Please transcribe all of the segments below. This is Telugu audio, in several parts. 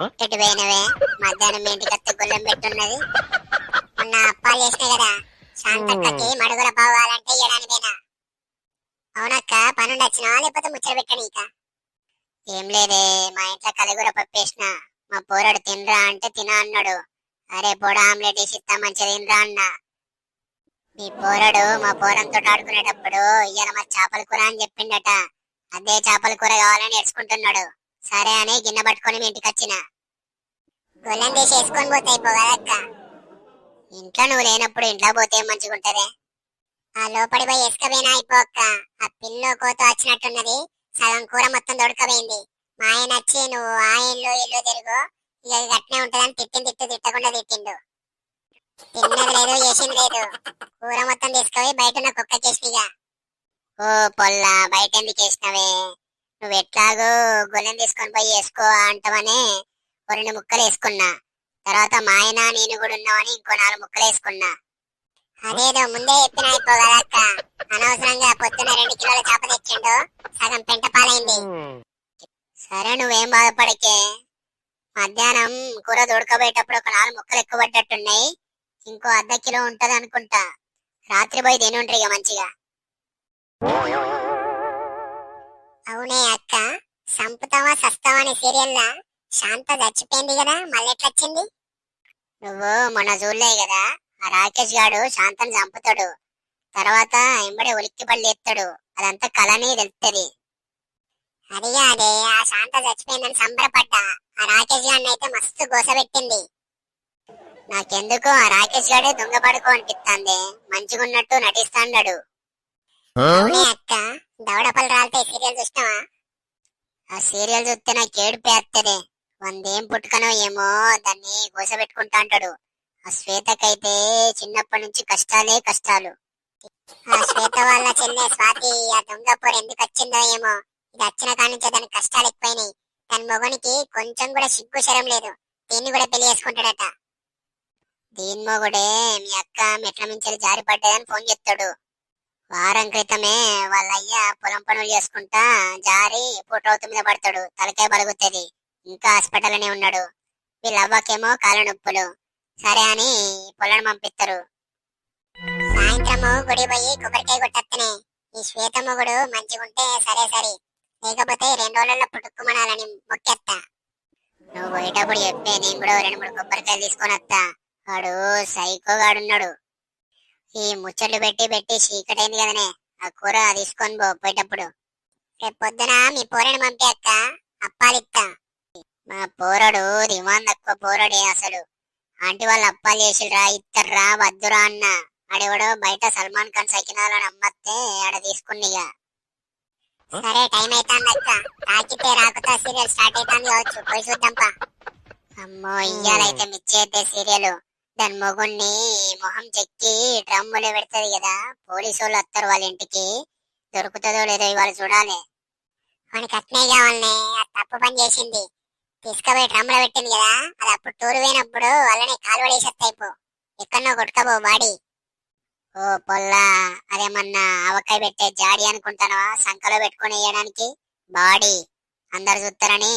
ఎటు పోయినవే? మధ్యాహ్నం మీ ఇంటికి వస్తే గుళ్ళెం పెట్టున్నది? మొన్న అప్పాలు చేసిన కదా శాంతక్కకి మడుగుల పోవాలంటే ఇయ్యడానికేనా అవునక్క పనుండి వచ్చినా లేకపోతే ముచ్చట ఏం లేదే మా ఇంట్లో కలగూర పప్పేసిన. మా పోరాడు తినరా అంటే తిన అన్నాడు. అరే పొడ ఆమ్లెట్ వేసి ఇస్తా మంచిగా తినరా అన్నా. మీ పోరాడు మా పోరంతో ఆడుకునేటప్పుడు ఇయ్యాల మా చేపల కూర అని చెప్పిండట. అదే చేపల కూర కావాలని నేర్చుకుంటున్నాడు. సరే అని గిన్నె పట్టుకొని మీ ఇంటికి వచ్చిన. గొల్లం తీసి వేసుకొని పోతే అయిపోగలక్క ఇంట్లో నువ్వు లేనప్పుడు ఇంట్లో పోతే మంచిగా ఉంటదే? ఆ లోపడి పోయి వేసుకపోయినా అయిపోక్క ఆ పిల్లో కోత వచ్చినట్టున్నది. సగం కూర మొత్తం దొడకపోయింది. మా ఆయన వచ్చి నువ్వు ఆ ఇల్లు ఇల్లు తిరుగు. ఇక ఇది అట్నే ఉంటదని తిట్టింది తిట్టు తిట్టకుండా తిట్టిండు. తిన్నది లేదు చేసింది లేదు. కూర మొత్తం తీసుకుపోయి బయట ఉన్న కుక్క చేసినగా ఓ పొల్ల బయట ఎందుకు చేసినవే? నువ్వు ఎట్లాగో గొల్లెం తీసుకొని పోయి వేసుకో అంటావని ఓ రెండు ముక్కలు వేసుకున్నా. తర్వాత మా ఆయన నేను కూడా ఉన్నామని ఇంకో నాలుగు ముక్కలు వేసుకున్నా. అదేదో ముందే ఎత్తున అయిపోగలక్క అనవసరంగా పొద్దున్న రెండు కిలోల చేప తెచ్చిండు. సగం పెంట పాలైంది. సరే నువ్వేం బాధపడకే. మధ్యాహ్నం కూర దొడకబోయేటప్పుడు ఒక నాలుగు ముక్కలు ఎక్కువ పడ్డట్టున్నాయి ఇంకో అర్ధ కిలో ఉంటది అనుకుంటా రాత్రి పోయి తినుండ్రి ఇక మంచిగా. అవునే అక్క. సంపుతావా సస్తావా అనే సీరియల్లా శాంత చచ్చిపోయింది కదా మళ్ళీ ఎట్లా వచ్చింది నువ్వు మొన్న చూడలే కదా ఆ రాకేష్ గాడు శాంతని చంపుతాడు. తర్వాత ఎంబడే ఉలిక్కి పళ్ళు ఎత్తాడు. అదంతా కళని తెలుస్తుంది అదిగా అదే ఆ శాంత చచ్చిపోయిందని సంబరపడ్డా. ఆ రాకేష్ గారిని అయితే మస్తు గోసపెట్టింది నాకెందుకో ఆ రాకేష్ గాడే దొంగ పడుకో అనిపిస్తుంది మంచిగున్నట్టు నటిస్తాడు అవునే అక్క. దవడపల్లి రాలితే సీరియల్ చూసినావా? ఆ సీరియల్ చూస్తే నాకు ఏడుపు వేస్తుంది వందేం పుట్టుకనో ఏమో దాన్ని గోసపెట్టుకుంటా అంటాడు. ఆ శ్వేతకైతే చిన్నప్పటి నుంచి కష్టాలే కష్టాలు. ఆ శ్వేత వాళ్ళ చెల్లె స్వాతి ఆ దొంగ ఎందుకు వచ్చిందో ఏమో. ఇది వచ్చిన కాడి నుంచే దానికి కష్టాలు ఎక్కువైనాయి. తన మొగనికి కొంచెం కూడా సిగ్గు శరం లేదు. దీన్ని కూడా పెళ్ళి చేసుకుంటాడట. దీని మొగుడే మీ అక్క మెట్ల మించెలు జారి పడ్డదని ఫోన్ చేస్తాడు. వారం క్రితమే వాళ్ళయ్య పొలం పనులు చేసుకుంటా జారి పుట్రౌతు మీద పడతాడు. తలకాయ బలుగుతుంది ఇంకా హాస్పిటల్ అనే ఉన్నాడు. వీళ్ళ అవ్వకేమో కాళ్ళ నొప్పులు. సరే అని పొలం పంపిస్తారు సాయంత్రము గుడి పోయి కొబ్బరికాయ కొట్టత్తనే. ఈ శ్వేతమొగుడు మంచిగుంటే సరే సరే. లేకపోతే రెండు రోజుల్లో పుట్టుకుమనాలని మొక్కెత్తా. నువ్వు పోయేటప్పుడు చెప్పే నేను కూడా రెండు మూడు కొబ్బరికాయలు తీసుకొని వస్తా వాడు సైకో గాడున్నాడు ఈ ముచ్చట్లు పెట్టి పెట్టి చీకటైంది కదనే. ఆ కూర తీసుకొని పో పోయేటప్పుడు. రేపు పొద్దున మీ పోరని పంపి అక్క. అప్పాలిత్తా. మా పోరడు దిమాన్ తక్కువ పోరడే అసలు. ఆంటీ వాళ్ళు అప్పాలు చేసిరా ఇత్తర్రా వద్దురా అన్న. ఆడెవడో బయట సల్మాన్ ఖాన్ సకినాలని అమ్మత్తే ఆడ తీసుకున్నయ్యా సరే టైం అవుతాంది అక్క. తాకితే రాకుతా సీరియల్ స్టార్ట్ అవుతాంది కావచ్చు. పోయి చూద్దాంపా అమ్మో ఇయ్యాలైతే మిచ్చేద్దే సీరియల్. దాని మొగుణ్ణి మొహం చెక్కి డ్రమ్ములో పెడుతుంది కదా పోలీసు వాళ్ళు వస్తారు వాళ్ళ ఇంటికి. దొరుకుతుందో లేదో ఇవాళ చూడాలి. వానికి అట్నే కావాలనే తప్పు పని చేసింది. తీసుకుపోయి డ్రమ్ములో పెట్టింది కదా అది అప్పుడు టూర్ పోయినప్పుడు వాళ్ళని కాలువడేసేస్తాయిపో ఎక్కడో కొట్టుకపో బాడీ. ఓ పొల్లా అదేమన్నా ఆవకాయ పెట్టే జాడి అనుకుంటానవా? సంకలో పెట్టుకొని వేయడానికి బాడీ. అందరు చూస్తారని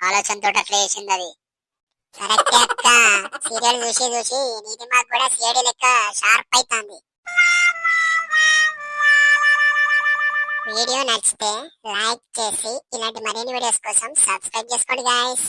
ఆలోచనతో అట్లా చేసింది అది. కరెక్టే అక్క సీరియల్ చూసి చూసి నీటి మాకు కూడా సీడీ లెక్క షార్ప్ అవుతుంది వీడియో నచ్చితే లైక్ చేసి ఇలాంటి మరిన్ని వీడియోస్ కోసం సబ్స్క్రైబ్ చేసుకోండి గాయస్